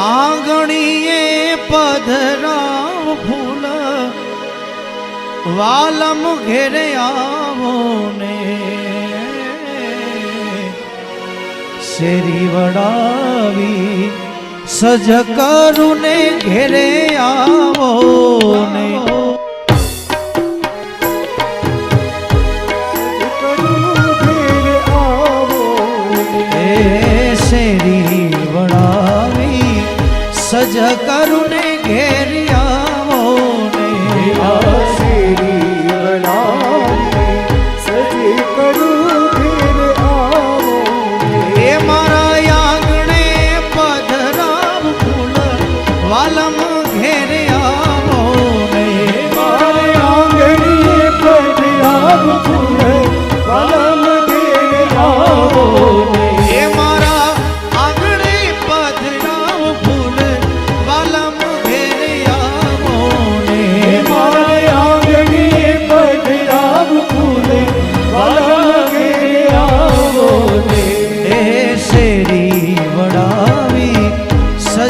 આંગણીએ પધરાવ ફૂલ, વાલમ ઘેરે આવો ને. શેરી વડાવી સજ કરું ને ઘેરે આવો ને. સજ કરું ને ઘેર આવો એ મારા આંગણે પધરાવ ફૂલ વાલમ ઘેર આવો ને એ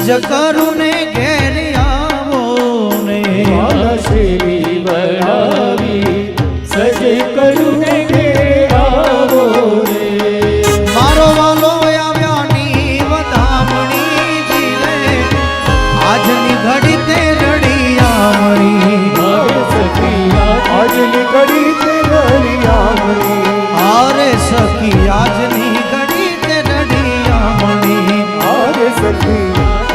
સજ કરું ને ઘેર આવો ને શેરી બનાવી સજે કરું ને ઘેર આવો રે.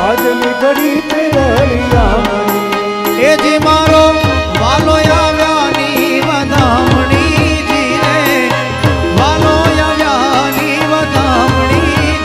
આજની ઘડી તે રળિયામણી. જે મારો વાલો આવ્યાની વધામણી જીલે વાલો આવ્યાની વધામણી